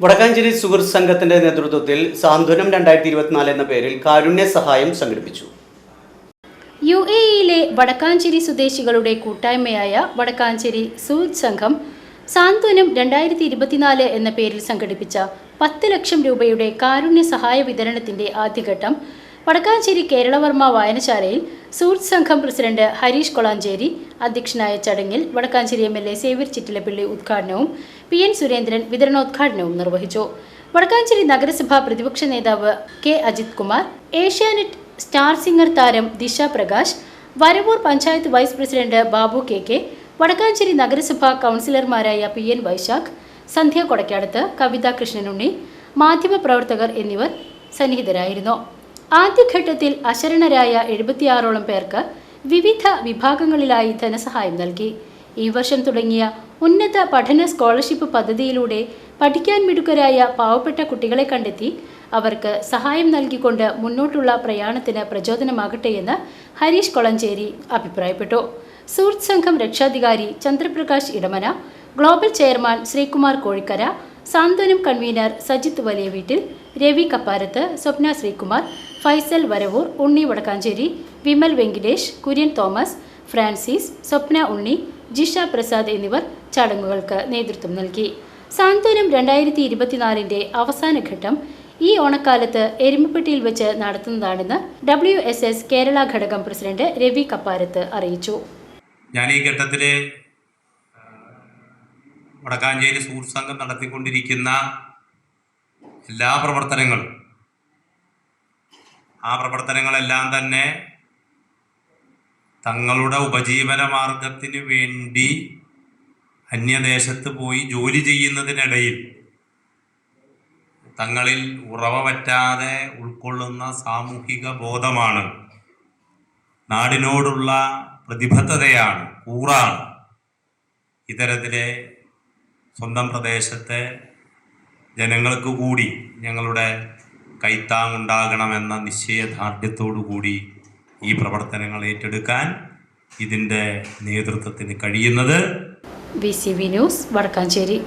Wadakkanchery സുഹൃത്ത് സംഘത്തിന്റെ നേതൃത്വത്തിൽ സാന്ത്വനം രണ്ടായിരത്തി ഇരുപത്തിനാല് എന്ന പേരിൽ കാരുണ്യ സഹായം സംഘടിപ്പിച്ചു. യു എ ഇയിലെ വടക്കാഞ്ചേരി സ്വദേശികളുടെ കൂട്ടായ്മയായ വടക്കാഞ്ചേരി സൂത് സംഘം സാന്ത്വനം രണ്ടായിരത്തി ഇരുപത്തിനാല് എന്ന പേരിൽ സംഘടിപ്പിച്ച പത്ത് ലക്ഷം രൂപയുടെ കാരുണ്യ സഹായ വിതരണത്തിന്റെ ആദ്യഘട്ടം വടക്കാഞ്ചേരി കേരളവർമ്മ വായനശാലയിൽ സൂത് സംഘം പ്രസിഡന്റ് ഹരീഷ് കൊളാഞ്ചേരി അധ്യക്ഷനായ ചടങ്ങിൽ Wadakkanchery M L A Xavier Chittilappilly ഉദ്ഘാടനവും പി എൻ സുരേന്ദ്രൻ വിതരണോദ്ഘാടനവും നിർവഹിച്ചു. വടക്കാഞ്ചേരി നഗരസഭാ പ്രതിപക്ഷ നേതാവ് K Ajith Kumar Asianet star singer താരം Disha Prakash Varavoor panchayat vice president Babu K K Wadakkanchery നഗരസഭാ കൗൺസിലർമാരായ പി എൻ വൈശാഖ് സന്ധ്യ കൊടക്കാടത്ത് കവിത കൃഷ്ണനുണ്ണി മാധ്യമപ്രവർത്തകർ എന്നിവർ സന്നിഹിതരായിരുന്നു. ആദ്യഘട്ടത്തിൽ അശരണരായ എഴുപത്തിയാറോളം പേർക്ക് വിവിധ വിഭാഗങ്ങളിലായി ധനസഹായം നൽകി. ഈ വർഷം തുടങ്ങിയ ഉന്നത പഠന സ്കോളർഷിപ്പ് പദ്ധതിയിലൂടെ പഠിക്കാൻ മിടുക്കരായ പാവപ്പെട്ട കുട്ടികളെ കണ്ടെത്തി അവർക്ക് സഹായം നൽകിക്കൊണ്ട് മുന്നോട്ടുള്ള പ്രയാണത്തിന് പ്രചോദനമാകട്ടെ എന്ന് ഹരീഷ് കൊളഞ്ചേരി അഭിപ്രായപ്പെട്ടു. സുഹൃത്ത് സംഘം രക്ഷാധികാരി ചന്ദ്രപ്രകാശ് ഇടമന ഗ്ലോബൽ ചെയർമാൻ ശ്രീകുമാർ കോഴിക്കര സാന്ത്വനം കൺവീനർ സജിത്ത് വലിയ വീട്ടിൽ രവി കപ്പാരത്ത് സ്വപ്ന ശ്രീകുമാർ ഫൈസൽ വരവൂർ ഉണ്ണി വടക്കാഞ്ചേരി വിമൽ വെങ്കിടേഷ് കുര്യൻ തോമസ് ഫ്രാൻസിസ് സ്വപ്ന ഉണ്ണി ജിഷ പ്രസാദ് എന്നിവർ ചടങ്ങുകൾക്ക് നേതൃത്വം നൽകി. സാന്ത്വനം രണ്ടായിരത്തി ഇരുപത്തിനാലിന്റെ അവസാന ഘട്ടം ഈ ഓണക്കാലത്ത് എരുമപ്പെട്ടിയിൽ വെച്ച് നടത്തുന്നതാണെന്ന് ഡബ്ല്യു എസ് എസ് കേരള ഘടകം പ്രസിഡന്റ് രവി കപ്പാരത്ത് അറിയിച്ചു. ഞാൻ ഈ ഘട്ടത്തിൽ വടക്കാഞ്ചേരി സുഹൃത്ത് സംഘം നടത്തിക്കൊണ്ടിരിക്കുന്ന എല്ലാ പ്രവർത്തനങ്ങളും ആ പ്രവർത്തനങ്ങളെല്ലാം തന്നെ തങ്ങളുടെ ഉപജീവന മാർഗത്തിന് വേണ്ടി അന്യദേശത്ത് പോയി ജോലി ചെയ്യുന്നതിനിടയിൽ തങ്ങളിൽ ഉറവ പറ്റാതെ ഉൾക്കൊള്ളുന്ന സാമൂഹിക ബോധമാണ്. നാടിനോടുള്ള പ്രതിബദ്ധതയാണ് കൂറാണ്. ഇത്തരത്തിലെ സ്വന്തം പ്രദേശത്തെ ജനങ്ങൾക്ക് കൂടി ഞങ്ങളുടെ കൈത്താങ്ങുണ്ടാകണമെന്ന നിശ്ചയദാർഢ്യത്തോടു കൂടി ഈ പ്രവർത്തനങ്ങൾ ഏറ്റെടുക്കാൻ ഇതിന്റെ നേതൃത്വത്തിന് കഴിയുന്നത് ബി സി ന്യൂസ് വടക്കാഞ്ചേരി.